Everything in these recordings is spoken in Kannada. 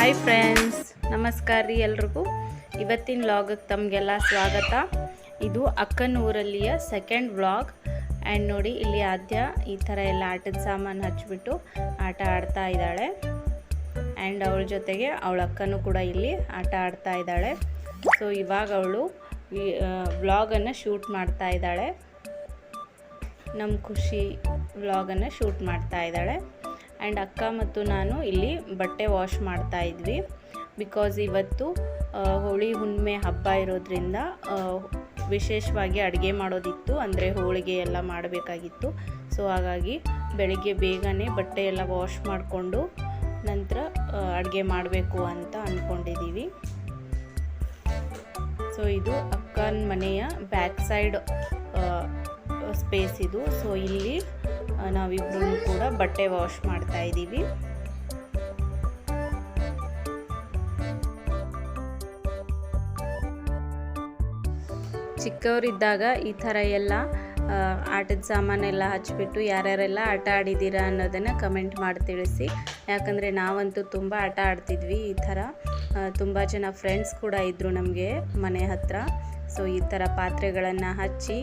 ಹಾಯ್ ಫ್ರೆಂಡ್ಸ್, ನಮಸ್ಕಾರ ರೀ ಎಲ್ರಿಗೂ. ಇವತ್ತಿನ ವ್ಲಾಗಕ್ಕೆ ತಮಗೆಲ್ಲ ಸ್ವಾಗತ. ಇದು ಅಕ್ಕನ ಊರಲ್ಲಿಯ ಸೆಕೆಂಡ್ ವ್ಲಾಗ್ ಆ್ಯಂಡ್ ನೋಡಿ, ಇಲ್ಲಿ ಆದ್ಯ ಈ ಥರ ಎಲ್ಲ ಆಟದ ಸಾಮಾನು ಹಚ್ಚಿಬಿಟ್ಟು ಆಟ ಆಡ್ತಾ ಇದ್ದಾಳೆ. ಆ್ಯಂಡ್ ಅವಳ ಜೊತೆಗೆ ಅವಳ ಅಕ್ಕನೂ ಕೂಡ ಇಲ್ಲಿ ಆಟ ಆಡ್ತಾ ಇದ್ದಾಳೆ. ಸೊ ಇವಾಗ ಅವಳು ವ್ಲಾಗನ್ನು ಶೂಟ್ ಮಾಡ್ತಾ ಇದ್ದಾಳೆ. ನಮ್ಮ ಖುಷಿ ವ್ಲಾಗನ್ನು ಶೂಟ್ ಮಾಡ್ತಾ ಇದ್ದಾಳೆ. ಆ್ಯಂಡ್ ಅಕ್ಕ ಮತ್ತು ನಾನು ಇಲ್ಲಿ ಬಟ್ಟೆ ವಾಶ್ ಮಾಡ್ತಾ ಇದ್ವಿ. ಬಿಕಾಸ್ ಇವತ್ತು ಹೋಳಿ ಹುಣ್ಣಿಮೆ ಹಬ್ಬ ಇರೋದ್ರಿಂದ ವಿಶೇಷವಾಗಿ ಅಡುಗೆ ಮಾಡೋದಿತ್ತು. ಅಂದರೆ ಹೋಳಿಗೆ ಎಲ್ಲ ಮಾಡಬೇಕಾಗಿತ್ತು. ಸೊ, ಹಾಗಾಗಿ ಬೆಳಿಗ್ಗೆ ಬೇಗನೆ ಬಟ್ಟೆ ಎಲ್ಲ ವಾಶ್ ಮಾಡಿಕೊಂಡು ನಂತರ ಅಡುಗೆ ಮಾಡಬೇಕು ಅಂತ ಅಂದ್ಕೊಂಡಿದ್ದೀವಿ ಸೊ, ಇದು ಅಕ್ಕನ ಮನೆಯ ಬ್ಯಾಕ್ ಸೈಡ್ ಸ್ಪೇಸ್ ಇದು. ಸೊ ಇಲ್ಲಿ ನಾವಿಬ್ಬರೂ ಕೂಡ ಬಟ್ಟೆ ವಾಶ್ ಮಾಡ್ತಾ ಇದ್ದೀವಿ. ಚಿಕ್ಕವರಿದ್ದಾಗ ಈ ಥರ ಎಲ್ಲ ಆಟದ ಸಾಮಾನೆಲ್ಲ ಹಚ್ಚಿಬಿಟ್ಟು ಯಾರ್ಯಾರೆಲ್ಲ ಆಟ ಆಡಿದ್ದೀರಾ ಅನ್ನೋದನ್ನು ಕಮೆಂಟ್ ಮಾಡಿ ತಿಳಿಸಿ. ಯಾಕಂದರೆ ನಾವಂತೂ ತುಂಬ ಆಟ ಆಡ್ತಿದ್ವಿ ಈ ಥರ. ತುಂಬ ಜನ ಫ್ರೆಂಡ್ಸ್ ಕೂಡ ಇದ್ದರು ನಮಗೆ ಮನೆ ಹತ್ರ. ಸೊ ಈ ಥರ ಪಾತ್ರೆಗಳನ್ನು ಹಚ್ಚಿ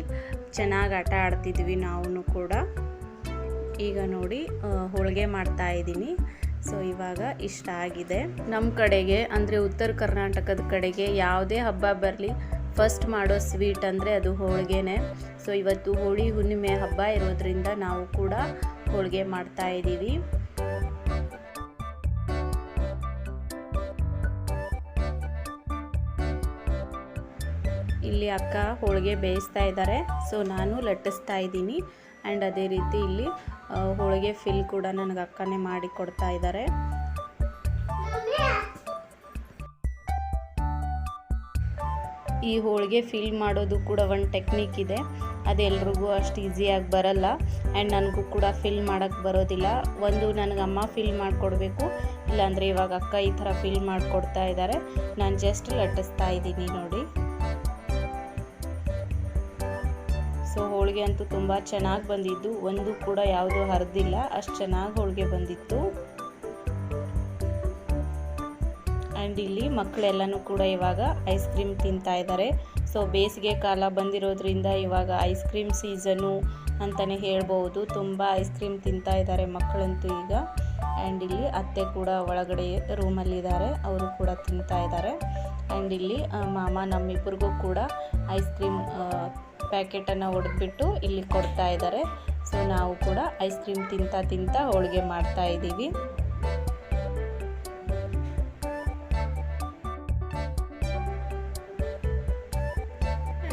ಚೆನ್ನಾಗಿ ಆಟ ಆಡ್ತಿದ್ವಿ ನಾವು ಕೂಡ. ಈಗ ನೋಡಿ ಹೋಳಿಗೆ ಮಾಡ್ತಾ ಇದ್ದೀನಿ. ಸೊ ಇವಾಗ ಇಷ್ಟ ಆಗಿದೆ. ನಮ್ಮ ಕಡೆಗೆ, ಅಂದರೆ ಉತ್ತರ ಕರ್ನಾಟಕದ ಕಡೆಗೆ ಯಾವುದೇ ಹಬ್ಬ ಬರಲಿ ಫಸ್ಟ್ ಮಾಡೋ ಸ್ವೀಟ್ ಅಂದರೆ ಅದು ಹೋಳಿಗೆನೆ. ಸೊ ಇವತ್ತು ಹೋಳಿ ಹುಣ್ಣಿಮೆ ಹಬ್ಬ ಇರೋದ್ರಿಂದ ನಾವು ಕೂಡ ಹೋಳಿಗೆ ಮಾಡ್ತಾ ಇದ್ದೀವಿ. ಇಲ್ಲಿ ಅಕ್ಕ ಹೋಳಿಗೆ ಬೇಯಿಸ್ತಾ ಇದ್ದಾರೆ. ಸೊ ನಾನು ಲಟ್ಟಿಸ್ತಾ ಇದ್ದೀನಿ. ಆ್ಯಂಡ್ ಅದೇ ರೀತಿ ಇಲ್ಲಿ ಹೋಳಿಗೆ ಫಿಲ್ ಕೂಡ ನನಗೆ ಅಕ್ಕನೇ ಮಾಡಿ ಕೊಡ್ತಾ ಇದ್ದಾರೆ. ಈ ಹೋಳಿಗೆ ಫಿಲ್ ಮಾಡೋದು ಕೂಡ ಒಂದು ಟೆಕ್ನಿಕ್ ಇದೆ. ಅದು ಎಲ್ರಿಗೂ ಅಷ್ಟು ಈಸಿಯಾಗಿ ಬರಲ್ಲ. ಆ್ಯಂಡ್ ನನಗೂ ಕೂಡ ಫಿಲ್ ಮಾಡೋಕ್ಕೆ ಬರೋದಿಲ್ಲ. ಒಂದು ನನಗೆ ಅಮ್ಮ ಫಿಲ್ ಮಾಡಿಕೊಡ್ಬೇಕು. ಇಲ್ಲಾಂದರೆ ಇವಾಗ ಅಕ್ಕ ಈ ಥರ ಫಿಲ್ ಮಾಡಿಕೊಡ್ತಾ ಇದ್ದಾರೆ. ನಾನು ಜಸ್ಟ್ ಲಟ್ಟಿಸ್ತಾ ಇದ್ದೀನಿ ನೋಡಿ. ಸೊ ಹೋಳಿಗೆ ಅಂತೂ ತುಂಬ ಚೆನ್ನಾಗಿ ಬಂದಿದ್ದು. ಒಂದು ಕೂಡ ಯಾವುದು ಹರಿದಿಲ್ಲ. ಅಷ್ಟು ಚೆನ್ನಾಗಿ ಹೋಳಿಗೆ ಬಂದಿತ್ತು. ಆ್ಯಂಡ್ ಇಲ್ಲಿ ಮಕ್ಕಳೆಲ್ಲನೂ ಕೂಡ ಇವಾಗ ಐಸ್ ಕ್ರೀಮ್ ತಿಂತಾ ಇದ್ದಾರೆ ಸೊ ಬೇಸಿಗೆ ಕಾಲ ಬಂದಿರೋದ್ರಿಂದ ಇವಾಗ ಐಸ್ ಕ್ರೀಮ್ ಸೀಸನು ಅಂತಲೇ ಹೇಳ್ಬೋದು ತುಂಬ ಐಸ್ ಕ್ರೀಮ್ ತಿಂತಾ ಇದ್ದಾರೆ ಮಕ್ಕಳಂತೂ ಈಗ. ಆ್ಯಂಡ್ ಇಲ್ಲಿ ಅತ್ತೆ ಕೂಡ ಒಳಗಡೆ ರೂಮಲ್ಲಿದ್ದಾರೆ ಅವರು ಕೂಡ ತಿಂತಾ ಇದ್ದಾರೆ ಆ್ಯಂಡ್ ಇಲ್ಲಿ ಮಾಮ ನಮ್ಮಿಬ್ಬರಿಗೂ ಕೂಡ ಐಸ್ ಕ್ರೀಮ್ ಪ್ಯಾಕೆಟನ್ನು ಹೊಡೆದ್ಬಿಟ್ಟು ಇಲ್ಲಿ ಕೊಡ್ತಾ ಇದ್ದಾರೆ ಸೊ ನಾವು ಕೂಡ ಐಸ್ ಕ್ರೀಮ್ ತಿಂತಾ ತಿಂತಾ ಹೋಳಿಗೆ ಮಾಡ್ತಾ ಇದ್ದೀವಿ.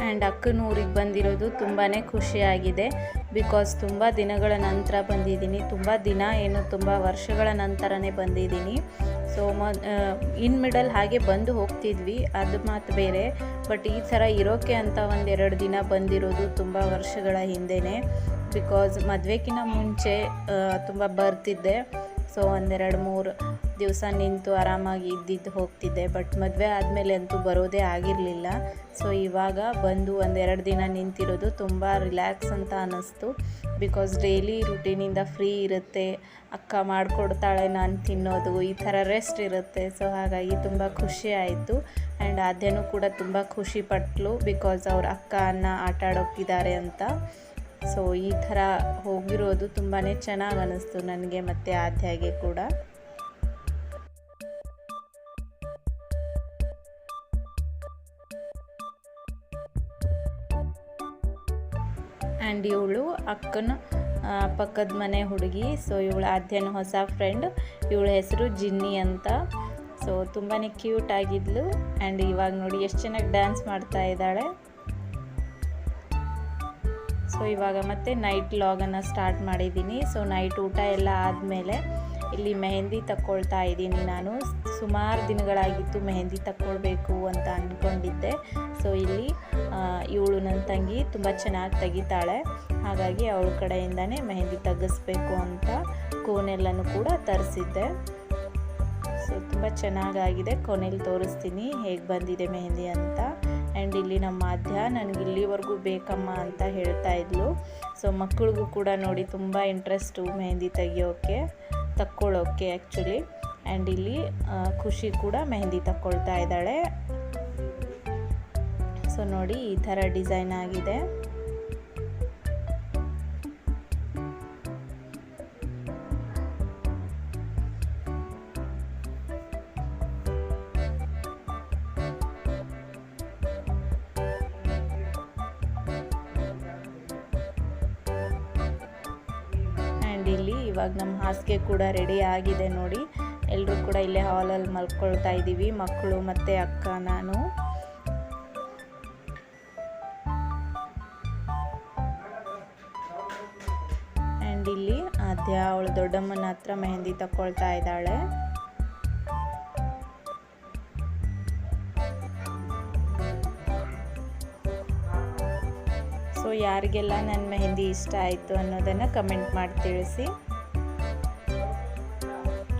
ಆ್ಯಂಡ್ ಅಕ್ಕನ ಊರಿಗೆ ಬಂದಿರೋದು ತುಂಬಾ ಖುಷಿಯಾಗಿದೆ. ಬಿಕಾಸ್ ತುಂಬ ದಿನಗಳ ನಂತರ ಬಂದಿದ್ದೀನಿ. ತುಂಬ ದಿನ ಏನು ತುಂಬ ವರ್ಷಗಳ ನಂತರನೇ ಬಂದಿದ್ದೀನಿ. ಸೊ ಮ ಇನ್ ಮಿಡಲ್ ಹಾಗೆ ಬಂದು ಹೋಗ್ತಿದ್ವಿ. ಅದು ಮಾತು ಬೇರೆ. ಬಟ್ ಈ ಥರ ಇರೋಕ್ಕೆ ಅಂತ ಒಂದೆರಡು ದಿನ ಬಂದಿರೋದು ತುಂಬ ವರ್ಷಗಳ ಹಿಂದೆಯೇ ಬಿಕಾಸ್ ಮದುವೆಗಿನ ಮುಂಚೆ ತುಂಬ ಬರ್ತಿದ್ದೆ. ಸೊ ಒಂದೆರಡು ಮೂರು ದಿವಸ ನಿಂತು ಆರಾಮಾಗಿ ಇದ್ದಿದ್ದು ಹೋಗ್ತಿದ್ದೆ. ಬಟ್ ಮದುವೆ ಆದಮೇಲೆ ಅಂತೂ ಬರೋದೇ ಆಗಿರಲಿಲ್ಲ. ಸೊ ಇವಾಗ ಬಂದು ಒಂದೆರಡು ದಿನ ನಿಂತಿರೋದು ತುಂಬ ರಿಲ್ಯಾಕ್ಸ್ ಅಂತ ಅನ್ನಿಸ್ತು ಬಿಕಾಸ್ ಡೈಲಿ ರುಟೀನಿಂದ ಫ್ರೀ ಇರುತ್ತೆ. ಅಕ್ಕ ಮಾಡಿಕೊಡ್ತಾಳೆ, ನಾನು ತಿನ್ನೋದು, ಈ ಥರ ರೆಸ್ಟ್ ಇರುತ್ತೆ. ಸೊ ಹಾಗಾಗಿ ತುಂಬ ಖುಷಿ ಆಯಿತು. ಆ್ಯಂಡ್ ಆದ್ಯನೂ ಕೂಡ ತುಂಬ ಖುಷಿ ಪಟ್ಲು ಬಿಕಾಸ್ ಅವ್ರ ಅಕ್ಕ ಅನ್ನ ಆಟ ಆಡೋಕ್ಕಿದ್ದಾರೆ ಅಂತ. ಸೊ ಈ ಥರ ಹೋಗಿರೋದು ತುಂಬಾ ಚೆನ್ನಾಗಿ ಅನ್ನಿಸ್ತು ನನಗೆ ಮತ್ತು ಆದ್ಯಾಗೆ ಕೂಡ. ಆ್ಯಂಡ್ ಇವಳು ಅಕ್ಕನ ಪಕ್ಕದ ಮನೆ ಹುಡುಗಿ. ಸೊ ಇವಳು ಆದ್ಯನ ಹೊಸ ಫ್ರೆಂಡ್ ಇವಳ ಹೆಸರು ಜಿನ್ನಿ ಅಂತ. ಸೊ ತುಂಬಾ ಕ್ಯೂಟ್ ಆಗಿದ್ಲು. ಆ್ಯಂಡ್ ಇವಾಗ ನೋಡಿ ಎಷ್ಟು ಚೆನ್ನಾಗಿ ಡ್ಯಾನ್ಸ್ ಮಾಡ್ತಾ ಇದ್ದಾಳೆ. ಸೊ ಇವಾಗ ಮತ್ತೆ ನೈಟ್ ಲಾಗನ್ನು ಸ್ಟಾರ್ಟ್ ಮಾಡಿದ್ದೀನಿ. ಸೊ ನೈಟ್ ಊಟ ಎಲ್ಲ ಆದಮೇಲೆ ಇಲ್ಲಿ ಮೆಹಂದಿ ತಕ್ಕೊಳ್ತಾ ಇದ್ದೀನಿ ನಾನು. ಸುಮಾರು ದಿನಗಳಾಗಿತ್ತು ಮೆಹಂದಿ ತಕ್ಕೊಳ್ಬೇಕು ಅಂತ ಅಂದ್ಕೊಂಡಿದ್ದೆ ಸೊ ಇಲ್ಲಿ ಇವಳು ನನ್ನ ತಂಗಿ ತುಂಬ ಚೆನ್ನಾಗಿ ತೆಗಿತಾಳೆ. ಹಾಗಾಗಿ ಅವಳ ಕಡೆಯಿಂದನೇ ಮೆಹಂದಿ ತೆಗೆಸ್ಬೇಕು ಅಂತ ಕೋನೆಲ್ಲನೂ ಕೂಡ ತರಿಸಿದ್ದೆ. ಸೊ ತುಂಬ ಚೆನ್ನಾಗಾಗಿದೆ. ಕೊನೆಯಲ್ಲಿ ತೋರಿಸ್ತೀನಿ ಹೇಗೆ ಬಂದಿದೆ ಮೆಹಂದಿ ಅಂತ. ಆ್ಯಂಡ್ ಇಲ್ಲಿ ನಮ್ಮ ಮಾಧ್ಯ ನನಗೆ ಇಲ್ಲಿವರೆಗೂ ಬೇಕಮ್ಮ ಅಂತ ಹೇಳ್ತಾ ಇದ್ಲು. ಸೊ ಮಕ್ಕಳಿಗೂ ಕೂಡ ನೋಡಿ ತುಂಬ ಇಂಟ್ರೆಸ್ಟು ಮೆಹಂದಿ ತೆಗಿಯೋಕ್ಕೆ ತಕ್ಕೊಳ್ಳೋಕ್ಕೆ ಆ್ಯಕ್ಚುಲಿ ಆ್ಯಂಡ್ ಇಲ್ಲಿ ಖುಷಿ ಕೂಡ ಮೆಹಂದಿ ತಕ್ಕೊಳ್ತಾ ಇದ್ದಾಳೆ. ಸೊ ನೋಡಿ ಈ ಥರ ಡಿಸೈನ್ ಆಗಿದೆ. ಇಲ್ಲಿ ಇವಾಗ ನಮ್ಮ ಹಾಸಿಗೆ ಕೂಡ ರೆಡಿ ಆಗಿದೆ ನೋಡಿ. ಎಲ್ಲರೂ ಕೂಡ ಇಲ್ಲೇ ಹಾಲಲ್ಲಿ ಮಲ್ಕೊಳ್ತಾ ಇದ್ದೀವಿ ಮಕ್ಕಳು ಮತ್ತು ಅಕ್ಕ, ನಾನು. ಆ್ಯಂಡ್ ಇಲ್ಲಿ ಆದ್ಯ, ಅವಳು ದೊಡ್ಡಮ್ಮನ ಹತ್ರ ಮೆಹಂದಿ ತಗೊಳ್ತಾ ಇದ್ದಾಳೆ. ಯಾರಿಗೆಲ್ಲ ನನ್ನ ಮೆಹಂದಿ ಇಷ್ಟ ಆಯಿತು ಅನ್ನೋದನ್ನು ಕಮೆಂಟ್ ಮಾಡಿ ತಿಳಿಸಿ.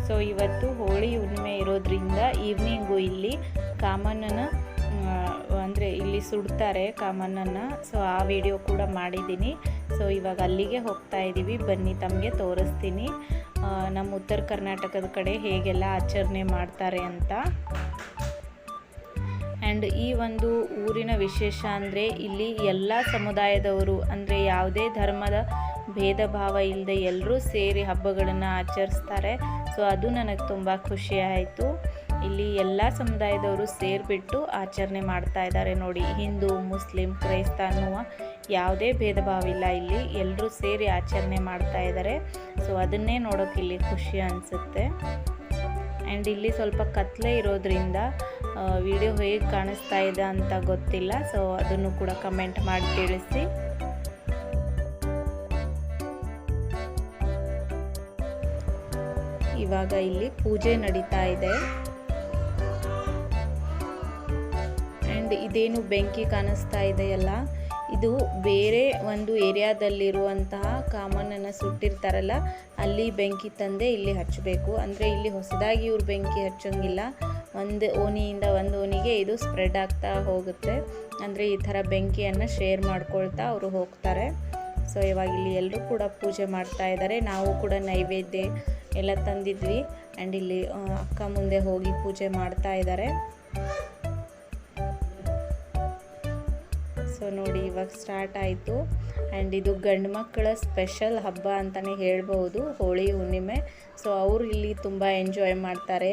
ಸೊ ಇವತ್ತು ಹೋಳಿ ಹುಣ್ಣಿಮೆ ಇರೋದ್ರಿಂದ ಈವ್ನಿಂಗು ಇಲ್ಲಿ ಕಾಮಣ್ಣನ ಅಂದರೆ ಇಲ್ಲಿ ಸುಡ್ತಾರೆ ಕಾಮಣ್ಣನ. ಸೊ ಆ ವಿಡಿಯೋ ಕೂಡ ಮಾಡಿದ್ದೀನಿ. ಸೊ ಇವಾಗ ಅಲ್ಲಿಗೆ ಹೋಗ್ತಾ ಇದ್ದೀವಿ ಬನ್ನಿ, ತಮಗೆ ತೋರಿಸ್ತೀನಿ. ನಮ್ಮ ಉತ್ತರ ಕರ್ನಾಟಕದ ಕಡೆ ಹೇಗೆಲ್ಲ ಆಚರಣೆ ಮಾಡ್ತಾರೆ ಅಂತ. ಆ್ಯಂಡ್ ಈ ಒಂದು ಊರಿನ ವಿಶೇಷ ಅಂದರೆ ಇಲ್ಲಿ ಎಲ್ಲ ಸಮುದಾಯದವರು ಅಂದರೆ ಯಾವುದೇ ಧರ್ಮದ ಭೇದ ಭಾವ ಇಲ್ಲದೆ ಎಲ್ಲರೂ ಸೇರಿ ಹಬ್ಬಗಳನ್ನು ಆಚರಿಸ್ತಾರೆ. ಸೊ ಅದು ನನಗೆ ತುಂಬ ಖುಷಿ ಆಯಿತು. ಇಲ್ಲಿ ಎಲ್ಲ ಸಮುದಾಯದವರು ಸೇರಿಬಿಟ್ಟು ಆಚರಣೆ ಮಾಡ್ತಾ ಇದ್ದಾರೆ ನೋಡಿ. ಹಿಂದೂ, ಮುಸ್ಲಿಂ, ಕ್ರೈಸ್ತ ಅನ್ನುವ ಯಾವುದೇ ಭೇದ ಭಾವ ಇಲ್ಲ ಇಲ್ಲಿ. ಎಲ್ಲರೂ ಸೇರಿ ಆಚರಣೆ ಮಾಡ್ತಾ ಇದ್ದಾರೆ. ಸೊ ಅದನ್ನೇ ನೋಡೋಕೆ ಇಲ್ಲಿ ಖುಷಿ ಅನಿಸುತ್ತೆ. ಆ್ಯಂಡ್ ಇಲ್ಲಿ ಸ್ವಲ್ಪ ಕತ್ತಲೆ ಇರೋದ್ರಿಂದ ವಿಡಿಯೋ ಹೇಗೆ ಕಾಣಿಸ್ತಾ ಇದೆ ಅಂತ ಗೊತ್ತಿಲ್ಲ. ಸೊ ಅದನ್ನು ಕೂಡ ಕಮೆಂಟ್ ಮಾಡಿ ತಿಳಿಸಿ. ಇವಾಗ ಇಲ್ಲಿ ಪೂಜೆ ನಡೀತಾ ಇದೆ. ಆ್ಯಂಡ್ ಇದೇನು ಬೆಂಕಿ ಕಾಣಿಸ್ತಾ ಇದೆಯಲ್ಲ? ಇದು ಬೇರೆ ಒಂದು ಏರಿಯಾದಲ್ಲಿರುವಂತಹ ಕಾಮನನ್ನು ಸುಟ್ಟಿರ್ತಾರಲ್ಲ, ಅಲ್ಲಿ ಬೆಂಕಿ ತಂದೆ ಇಲ್ಲಿ ಹಚ್ಚಬೇಕು. ಅಂದರೆ ಇಲ್ಲಿ ಹೊಸದಾಗಿ ಇವ್ರು ಬೆಂಕಿ ಹಚ್ಚೋಂಗಿಲ್ಲ. ಒಂದು ಓಣಿಯಿಂದ ಒಂದು ಓಣಿಗೆ ಇದು ಸ್ಪ್ರೆಡ್ ಆಗ್ತಾ ಹೋಗುತ್ತೆ. ಅಂದರೆ ಈ ಥರ ಬೆಂಕಿಯನ್ನು ಶೇರ್ ಮಾಡ್ಕೊಳ್ತಾ ಅವರು ಹೋಗ್ತಾರೆ. ಸೊ ಇವಾಗ ಇಲ್ಲಿ ಎಲ್ಲರೂ ಕೂಡ ಪೂಜೆ ಮಾಡ್ತಾ ಇದ್ದಾರೆ ನಾವು ಕೂಡ ನೈವೇದ್ಯ ಎಲ್ಲ ತಂದಿದ್ವಿ. ಆ್ಯಂಡ್ ಇಲ್ಲಿ ಅಕ್ಕ ಮುಂದೆ ಹೋಗಿ ಪೂಜೆ ಮಾಡ್ತಾ ಇದ್ದಾರೆ ಸೊ ನೋಡಿ, ಇವಾಗ ಸ್ಟಾರ್ಟ್ ಆಯಿತು. ಆ್ಯಂಡ್ ಇದು ಗಂಡು ಮಕ್ಕಳ ಸ್ಪೆಷಲ್ ಹಬ್ಬ ಅಂತಲೇ ಹೇಳ್ಬೋದು ಹೋಳಿ, ಹುಣ್ಣಿಮೆ. ಸೊ ಅವರು ಇಲ್ಲಿ ತುಂಬ ಎಂಜಾಯ್ ಮಾಡ್ತಾರೆ.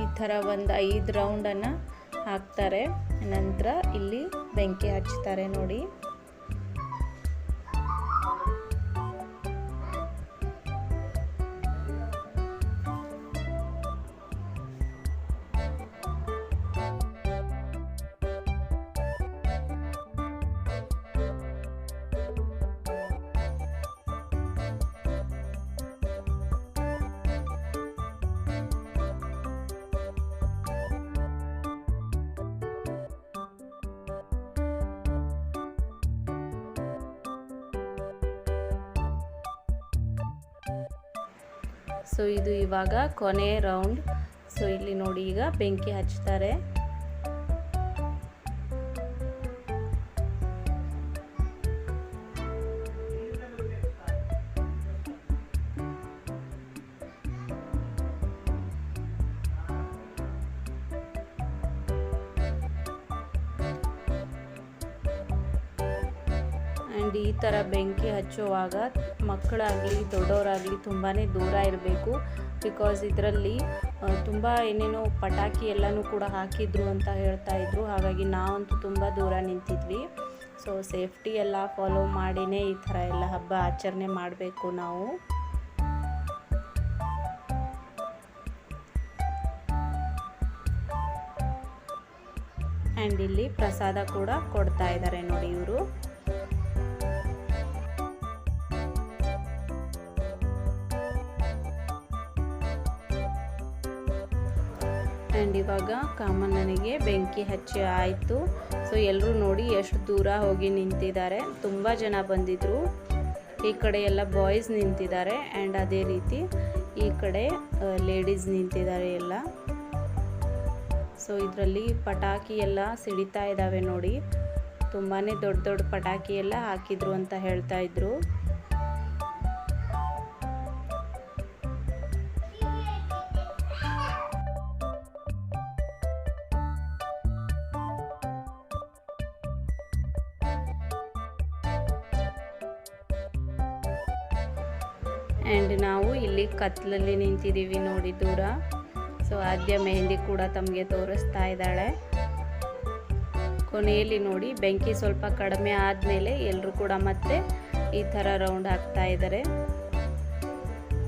ಈ ಥರ ಒಂದು ಐದು ರೌಂಡನ್ನು ಹಾಕ್ತಾರೆ. ನಂತರ ಇಲ್ಲಿ ಬೆಂಕಿ ಹಚ್ತಾರೆ ನೋಡಿ. ಸೊ ಇದು ಇವಾಗ ಕೊನೆ ರೌಂಡ್ ಸೊ ಇಲ್ಲಿ ನೋಡಿ ಈಗ ಬೆಂಕಿ ಹಚ್ತಾರೆ. ಆ್ಯಂಡ್ ಈ ಥರ ಬೆಂಕಿ ಹಚ್ಚುವಾಗ ಮಕ್ಕಳಾಗಲಿ, ದೊಡ್ಡವರಾಗಲಿ ತುಂಬಾ ದೂರ ಇರಬೇಕು. ಬಿಕಾಸ್ ಇದರಲ್ಲಿ ತುಂಬ ಏನೇನೋ ಪಟಾಕಿ ಎಲ್ಲನೂ ಕೂಡ ಹಾಕಿದ್ರು ಅಂತ ಹೇಳ್ತಾ ಇದ್ರು. ಹಾಗಾಗಿ ನಾವಂತೂ ತುಂಬ ದೂರ ನಿಂತಿದ್ವಿ. ಸೊ ಸೇಫ್ಟಿ ಎಲ್ಲ ಫಾಲೋ ಮಾಡಿನೇ ಈ ಥರ ಎಲ್ಲ ಹಬ್ಬ ಆಚರಣೆ ಮಾಡಬೇಕು ನಾವು. ಆ್ಯಂಡ್ ಇಲ್ಲಿ ಪ್ರಸಾದ ಕೂಡ ಕೊಡ್ತಾ ಇದ್ದಾರೆ ನೋಡಿ ಇವರು. ಆ್ಯಂಡ್ ಇವಾಗ ಕಾಮಣ್ಣನಿಗೆ ಬೆಂಕಿ ಹಚ್ಚಿ ಆಯಿತು. ಸೊ ಎಲ್ಲರೂ ನೋಡಿ ಎಷ್ಟು ದೂರ ಹೋಗಿ ನಿಂತಿದ್ದಾರೆ. ತುಂಬ ಜನ ಬಂದಿದ್ದರು ಈ ಕಡೆ ಎಲ್ಲ ಬಾಯ್ಸ್ ನಿಂತಿದ್ದಾರೆ. ಆ್ಯಂಡ್ ಅದೇ ರೀತಿ ಈ ಕಡೆ ಲೇಡೀಸ್ ನಿಂತಿದ್ದಾರೆ ಎಲ್ಲ. ಸೊ ಇದರಲ್ಲಿ ಪಟಾಕಿ ಎಲ್ಲ ಸಿಡಿತಾ ಇದ್ದಾವೆ ನೋಡಿ. ತುಂಬಾ ದೊಡ್ಡ ದೊಡ್ಡ ಪಟಾಕಿ ಎಲ್ಲ ಹಾಕಿದ್ರು ಅಂತ ಹೇಳ್ತಾ ಇದ್ರು. ಆ್ಯಂಡ್ ನಾವು ಇಲ್ಲಿ ಕತ್ಲಲ್ಲಿ ನಿಂತಿದ್ದೀವಿ ನೋಡಿ ದೂರ. ಸೊ ಆದ್ಯ ಮೆಹಂದಿ ಕೂಡ ತಮಗೆ ತೋರಿಸ್ತಾ ಇದ್ದಾಳೆ. ಕೊನೆಯಲ್ಲಿ ನೋಡಿ, ಬೆಂಕಿ ಸ್ವಲ್ಪ ಕಡಿಮೆ ಆದಮೇಲೆ ಎಲ್ಲರೂ ಕೂಡ ಮತ್ತೆ ಈ ಥರ ರೌಂಡ್ ಹಾಕ್ತಾ ಇದ್ದಾರೆ.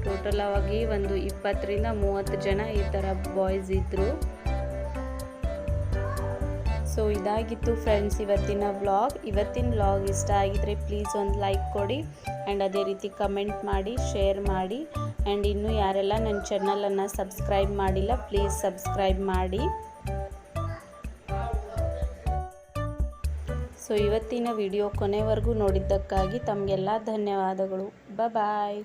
ಟೋಟಲ್ ಆಗಿ ಒಂದು ಇಪ್ಪತ್ತರಿಂದ ಮೂವತ್ತು ಜನ ಈ ಥರ ಬಾಯ್ಸ್ ಇದ್ದರು ಸೊ ಇದಾಗಿತ್ತು ಫ್ರೆಂಡ್ಸ್ ಇವತ್ತಿನ ವ್ಲಾಗ್ ಇವತ್ತಿನ ವ್ಲಾಗ್ ಇಷ್ಟ ಆಗಿದ್ರೆ ಪ್ಲೀಸ್ ಒಂದು ಲೈಕ್ ಕೊಡಿ. ಆ್ಯಂಡ್ ಅದೇ ರೀತಿ ಕಮೆಂಟ್ ಮಾಡಿ ಶೇರ್ ಮಾಡಿ. ಆ್ಯಂಡ್ ಇನ್ನೂ ಯಾರೆಲ್ಲ ನನ್ನ ಚಾನಲನ್ನು ಸಬ್ಸ್ಕ್ರೈಬ್ ಮಾಡಿಲ್ಲ ಪ್ಲೀಸ್ ಸಬ್ಸ್ಕ್ರೈಬ್ ಮಾಡಿ. ಸೊ ಇವತ್ತಿನ ವಿಡಿಯೋ ಕೊನೆವರೆಗೂ ನೋಡಿದ್ದಕ್ಕಾಗಿ ತಮಗೆಲ್ಲ ಧನ್ಯವಾದಗಳು. ಬಾಯ್